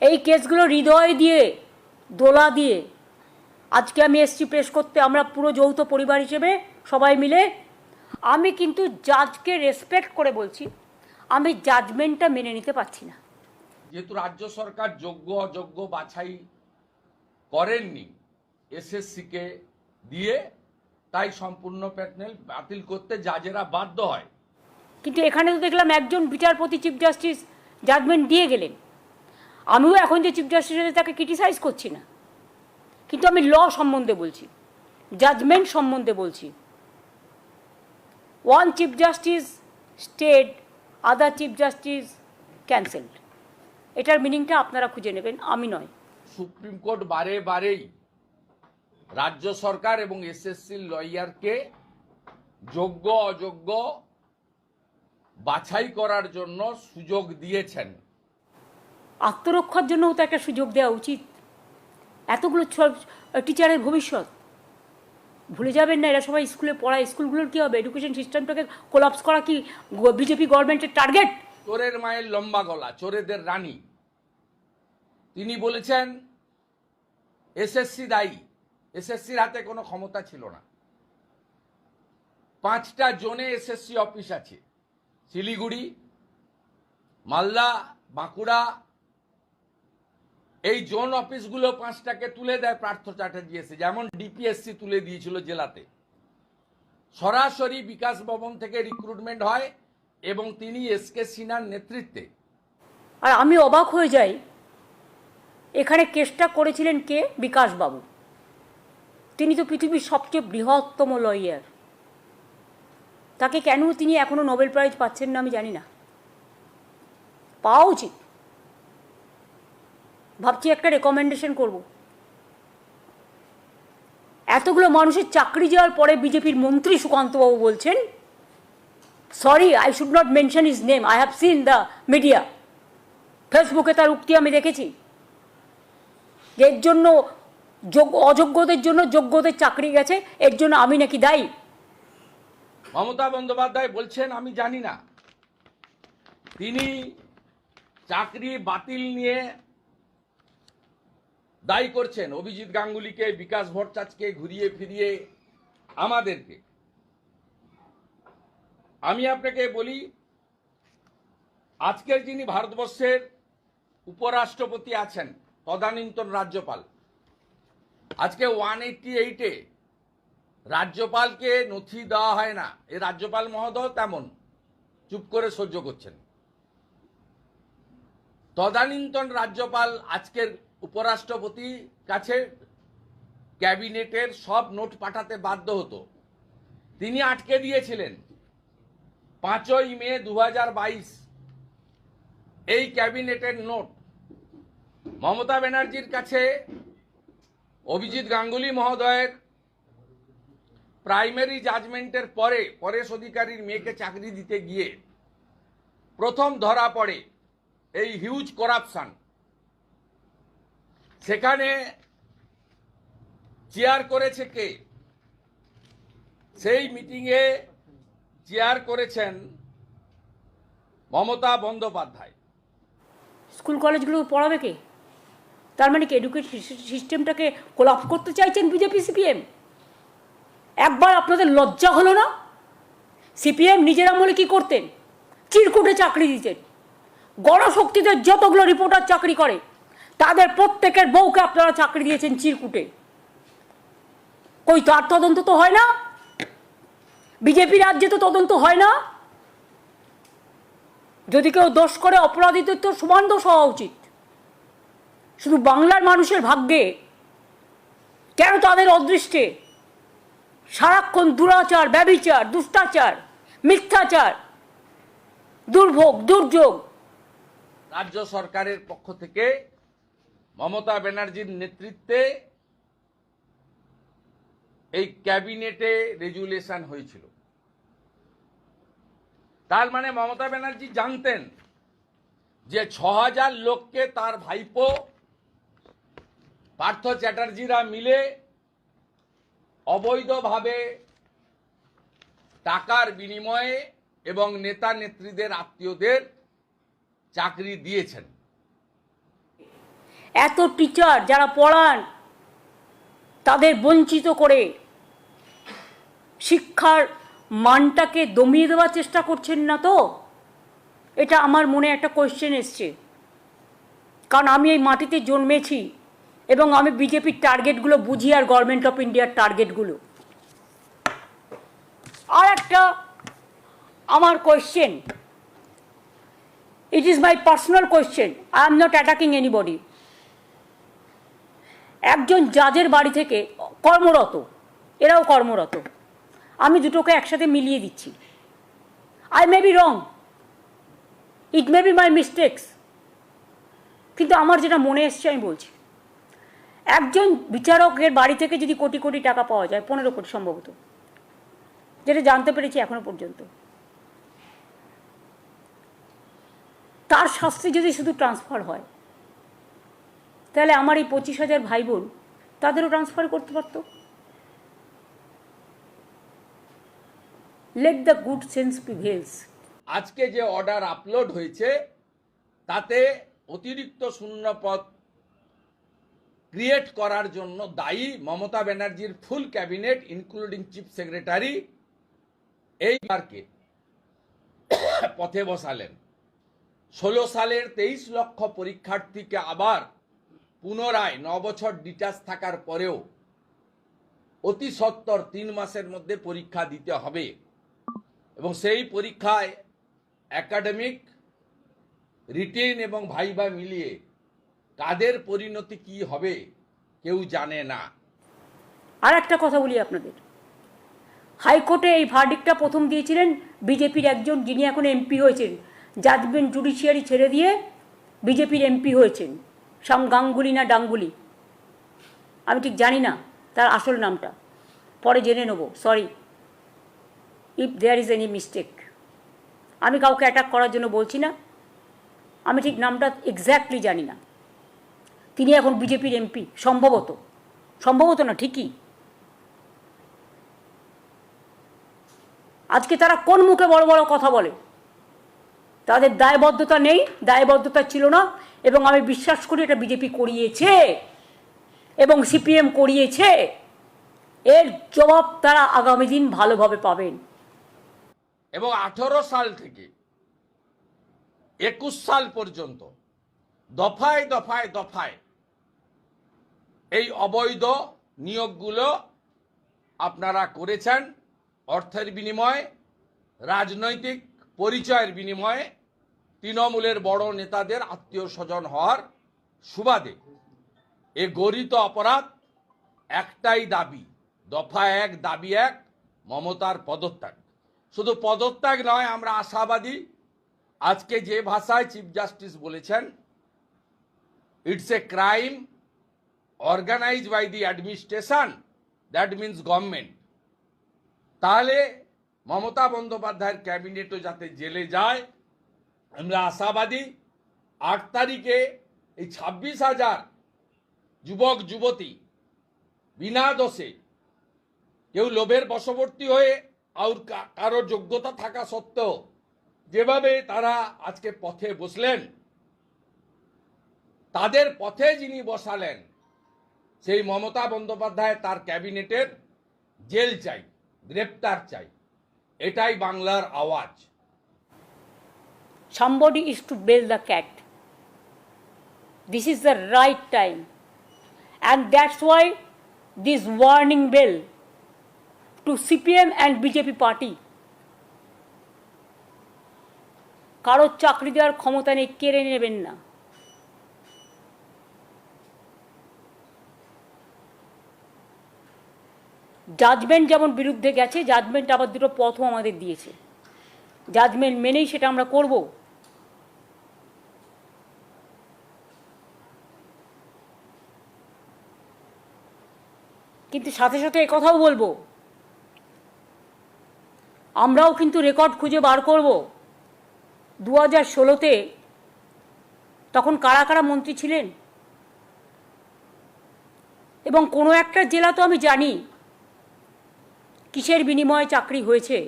এই কেসগুলো হৃদয় দিয়ে দোলা দিয়ে। আজকে আমি এসছি প্রেস করতে আমরা পুরো যৌথ পরিবার হিসেবে সবাই মিলে। আমি কিন্তু জাজকে রেসপেক্ট করে বলছি আমি জাজমেন্টটা মেনে নিতে পারছি না। যেহেতু রাজ্য সরকার যোগ্য অযোগ্য বাছাই করেননি এসএসসিকে দিয়ে তাই সম্পূর্ণ প্যানেল বাতিল করতে জাজেরা বাধ্য হয়। কিন্তু এখানে তো দেখলাম একজন বিচারপতি চিফ জাস্টিস জাজমেন্ট দিয়ে গেলেন। আমিও এখন যে চিফ জাস্টিস আছে তাকে ক্রিটিসাইজ করছি না। কিন্তু আমি ল সম্বন্ধে বলছি জাজমেন্ট সম্বন্ধে বলছি। One chief justice state other chief justice cancelled এটার মিনিংটা আপনারা খুঁজে নেবেন, আমি নয়। সুপ্রিম কোর্ট বারে বারেই রাজ্য সরকার এবং এসএসসির লয়ারকে যোগ্য অযোগ্য বাছাই করার জন্য সুযোগ দিয়েছেন। আত্মরক্ষার জন্যও তো একটা সুযোগ দেওয়া উচিত। এতগুলো টিচারের ভবিষ্যৎ। ভুলে যাবেন না, এরা সবাই স্কুলে পড়া স্কুলগুলোর কী হবে? এডুকেশন সিস্টেমটাকে কোলাপস করা কি বিজেপি গভর্নমেন্টের টার্গেট চোরের মায়ের লম্বা গলা, চোরেদের রানী। তিনি বলেছেন, এসএসসি দায়ী। এসএসসির হাতে কোনো ক্ষমতা ছিল না। পাঁচটা জোনে এসএসসি অফিস আছে। শিলিগুড়ি, মালদা, বাঁকুড়া এই জোন অফিসগুলো পাঁচটাকে তুলে দেয় পার্থ চ্যাটার্জি যেমন ডিপিএসসি তুলে দিয়েছিল জেলাতে। সরাসরি বিকাশ ভবন থেকে রিক্রুটমেন্ট হয় এবং তিনি এস কে সিনহার নেতৃত্বে। আর আমি অবাক হয়ে যাই, এখানে কেসটা করেছিলেন কে? বিকাশবাবু। তিনি তো পৃথিবীর সবচেয়ে বৃহত্তম লয়ার তাকে কেন তিনি এখনও নোবেল প্রাইজ পাচ্ছেন না আমি জানি না। পাওয়া উচিত। ভাবছি একটা রেকমেন্ডেশন করব। এতগুলো মানুষের চাকরি যাওয়ার পরে বিজেপির মন্ত্রী সুকান্তবাবু বলছেন sorry I should not mention is name I have seen the media ফেসবুকে তার উক্তি আমি দেখেছি। এর জন্য যোগ্য অযোগ্যদের জন্য যোগ্যদের চাকরি গেছে, এর জন্য আমি নাকি দায়ী? মমতা বন্দ্যোপাধ্যায় বলছেন, আমি জানি না। তিনি চাকরি বাতিল নিয়ে দায়ী করছেন অভিজিৎ গাঙ্গুলিকে, বিকাশ ভট্টাচার্যকে ঘুরিয়ে ফিরিয়ে আমাদেরকে। আমি আপনাকে বলি, আজকের যিনি ভারতবর্ষের উপরাষ্ট্রপতি আছেন, তদানীন্তন রাজ্যপাল, আজকে ওয়ান এইটটি এইটে রাজ্যপালকে নথি দেওয়া হয় না। এই রাজ্যপাল মহোদয় তেমন চুপ করে সহ্য করছেন। তদানীন্তন রাজ্যপাল আজকের উপরাষ্ট্রপতি কাছে ক্যাবিনেটের সব নোট পাঠাতে বাধ্য হতো। তিনি আটকে দিয়েছিলেন। পাঁচই মে দু হাজার বাইশ এই ক্যাবিনেটের নোট। মমতা ব্যানার্জির কাছে অভিজিৎ গাঙ্গুলি মহোদয়ের প্রাইমারি জাজমেন্টের পরে পরেশ অধিকারীর মেয়েকে চাকরি দিতে গিয়ে প্রথম ধরা পড়ে এই হিউজ করাপশন। সেখানে চেয়ার করেছে কে? সেই মিটিংয়ে চেয়ার করেছেন মমতা বন্দ্যোপাধ্যায়। স্কুল কলেজগুলো পড়াবে কে? তার মানে কি এডুকেশন সিস্টেমটাকে কোলাপস করতে চাইছেন বিজেপি, সিপিএম? একবার আপনাদের লজ্জা হলো না? সিপিএম নিজের আমলে কি করতেন? চিরকুটে চাকরি দিতেন। গণশক্তিদের যতগুলো রিপোর্টার চাকরি করে তাদের প্রত্যেকের বউকে আপনারা চাকরি দিয়েছেন চিরকুটে। কই, তার তদন্ত তো হয় না? বিজেপি রাজ্যে তো তদন্ত হয় না? যদি কেউ দোষ করে, অপরাধীদের তো সমান দোষ হওয়া উচিত। শুধু বাংলার মানুষের ভাগ্যে। কেন তাদের অদৃষ্টে? সারাক্ষণ দুরাচার, ব্যবিচার, দুষ্টাচার, মিথ্যাচার, দুর্ভোগ, দুর্যোগ। রাজ্য সরকারের পক্ষ থেকে মমতা ব্যানার্জির নেতৃত্বে এই ক্যাবিনেটে রেজুলেশন হয়েছিল। তার মানে মমতা ব্যানার্জি জানতেন যে ছ হাজার লোককে তার ভাইপো পার্থ চ্যাটার্জিরা মিলে অবৈধভাবে টাকার বিনিময়ে এবং নেতা নেত্রীদের আত্মীয়দের চাকরি দিয়েছেন। এত টিচার যারা পড়ান, তাদের বঞ্চিত করে শিক্ষার মানটাকে দমিয়ে দেওয়ার চেষ্টা করছেন না তো? এটা আমার মনে একটা কোয়েশ্চেন এসছে। কারণ আমি এই মাটিতে জন্মেছি এবং আমি বিজেপির টার্গেটগুলো বুঝি আর গভর্নমেন্ট অফ ইন্ডিয়ার টার্গেটগুলো আর একটা আমার question it is my personal question I am not attacking anybody একজন জাজের বাড়ি থেকে কর্মরত, এরাও কর্মরত। আমি দুটোকে একসাথে মিলিয়ে দিচ্ছি। I may be wrong it may be my mistakes কিন্তু আমার যেটা মনে এসছে আমি বলছি। একজন বিচারকের বাড়ি থেকে যদি কোটি কোটি টাকা পাওয়া যায়, পনেরো কোটি সম্ভবত, যেটা জানতে পেরেছি এখনও পর্যন্ত। তার শাস্তি যদি শুধু ট্রান্সফার হয় তাহলে আমার এই পঁচিশ হাজার ভাই বোন তাদেরও ট্রান্সফার করতে পারতো? Let the good sense prevails আজকে যে অর্ডার আপলোড হয়েছে, তাতে অতিরিক্ত শূন্যপদ ক্রিয়েট করার জন্য দায়ী মমতা ব্যানার্জির full cabinet including chief secretary এই বারকে পথে বসালেন। ষোলো সালের তেইশ লক্ষ পরীক্ষার্থীকে আবার পুনরায় ন বছর ডিটাচ থাকার পরেও অতি সত্তর তিন মাসের মধ্যে পরীক্ষা দিতে হবে। এবং সেই পরীক্ষায় একাডেমিক রিটেন এবং ভাইবা মিলিয়ে কাদের পরিণতি কি হবে কেউ জানে না। আর একটা কথা বলি আপনাদের। হাইকোর্টে এই ভার্ডিকটা প্রথম দিয়েছিলেন বিজেপির একজন যিনি এখন এমপি হয়েছেন, জাজমেন্ট জুডিশিয়ারি ছেড়ে দিয়ে বিজেপির এমপি হয়েছেন। সাম গাঙ্গুলি না ডাঙ্গুলি? আমি ঠিক জানি না, তার আসল নামটা। পরে জেনে নেব sorry if there is any mistake আমি কাউকে অ্যাটাক করার জন্য বলছি না। আমি ঠিক নামটা এক্স্যাক্টলি জানি না। তিনি এখন বিজেপির এমপি, সম্ভবত। সম্ভবত না, ঠিকই। আজকে তারা কোন মুখে বড় বড় কথা বলে? তাদের দায়বদ্ধতা নেই, দায়বদ্ধতা ছিল না। এবং আমি বিশ্বাস করি এটা বিজেপি করিয়েছে এবং সিপিএম করিয়েছে। এর জবাব তারা আগামী দিন ভালোভাবে পাবেন। এবং আঠারো সাল থেকে, একুশ সাল পর্যন্ত দফায় দফায় দফায় এই অবৈধ নিয়োগগুলো আপনারা করেছেন অর্থের বিনিময়ে, রাজনৈতিক পরিচয়ের বিনিময়ে তৃণমূলের বড় নেতাদের আত্মীয় স্বজন হওয়ার সুবাদে এ গরিত অপরাধ একটাই দাবি, দফা এক, দাবি এক, মমতার পদত্যাগ। শুধু পদত্যাগ নয়, আমরা আশাবাদী আজকে যে ভাষায় চিফ জাস্টিস বলেছেন it's a crime organise by the administration that means government তাহলে মমতা বন্দ্যোপাধ্যায়ের ক্যাবিনেটও যাতে জেলে যায় আমরা আশাবাদী, আট তারিখে এই ছাব্বিশ হাজার যুবক, যুবতী বিনা দোষে কেউ লোভের বশবর্তী হয়ে আর কারও যোগ্যতা থাকা সত্ত্বেও যেভাবে তারা আজকে পথে বসলেন, তাদের পথে যিনি বসালেন, সেই মমতা বন্দ্যোপাধ্যায় তার ক্যাবিনেটের জেল চাই, গ্রেপ্তার চাই। এটাই বাংলার আওয়াজ। Somebody is to bail the cat. This is the right time. And that's why this warning bell to CPM and BJP party. কারোর চাকরি দেওয়ার ক্ষমতা নেই কেড়ে নেবেন না জাজমেন্ট যেমন বিরুদ্ধে গেছে জাজমেন্ট আবার দুটো পথও আমাদের দিয়েছে জাজমেন্ট মেনেই সেটা আমরা করব। কিন্তু সাথে সাথে কথাও বলব, আমরাও কিন্তু রেকর্ড খুঁজে বার করব। দু হাজার ষোলোতে তখন কারা কারা মন্ত্রী ছিলেন? এবং কোনো একটা জেলা তো আমি জানি, কিসের বিনিময়ে চাকরি হয়েছে?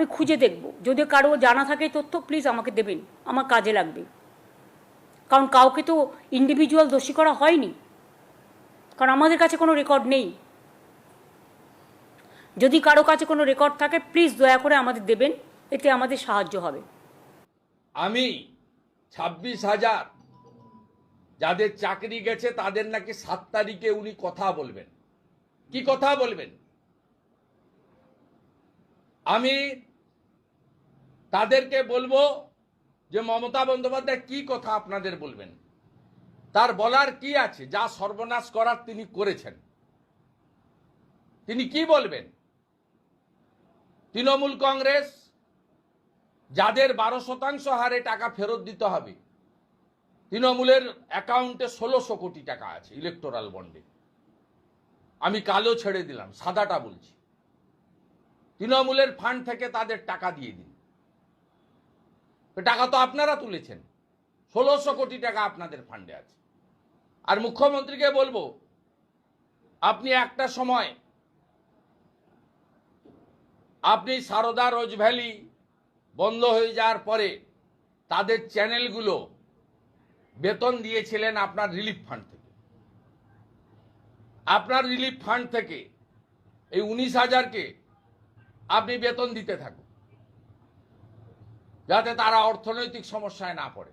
আমি খুঁজে দেখব। যদি কারও জানা থাকে তথ্য প্লিজ আমাকে দেবেন। আমার কাজে লাগবে। কারণ কাউকে তো ইন্ডিভিজুয়াল দোষী করা হয়নি। কারণ আমাদের কাছে কোনো রেকর্ড নেই। যদি কারও কাছে কোনো রেকর্ড থাকে প্লিজ দয়া করে আমাদের দেবেন। এতে আমাদের সাহায্য হবে। আমি ছাব্বিশ হাজার, যাদের চাকরি গেছে, তাদের নাকি সাত তারিখে উনি কথা বলবেন। কি কথা বলবেন? আমি তাদেরকে বলব যে মমতা বন্দ্যোপাধ্যায় কি কথা আপনাদের বলবেন? তার বলার কি আছে? যা সর্বনাশ করার তিনি করেছেন। তিনি কি বলবেন? তৃণমূল কংগ্রেস, যাদের বারো শতাংশ হারে টাকা ফেরত দিতে হবে, তৃণমূলের অ্যাকাউন্টে ষোলোশো কোটি টাকা আছে ইলেকটোরাল বন্ডে আমি কালো ছেড়ে দিলাম, সাদাটা বলছি। তৃণমূলের ফান্ড থেকে তাদের টাকা দিয়ে দিন। টাকা তো আপনারা তুলেছেন। ষোলোশো কোটি টাকা আপনাদের ফান্ডে আছে। আর মুখ্যমন্ত্রীকে বলব, আপনি একটা সময় আপনি সারদা রোজ ভ্যালি বন্ধ হয়ে যাওয়ার পরে তাদের চ্যানেলগুলো বেতন দিয়েছিলেন আপনার রিলিফ ফান্ড থেকে। আপনার রিলিফ ফান্ড থেকে এই উনিশ হাজারকে আপনি বেতন দিতে থাকুন। যাতে তারা অর্থনৈতিক সমস্যায় না পড়ে।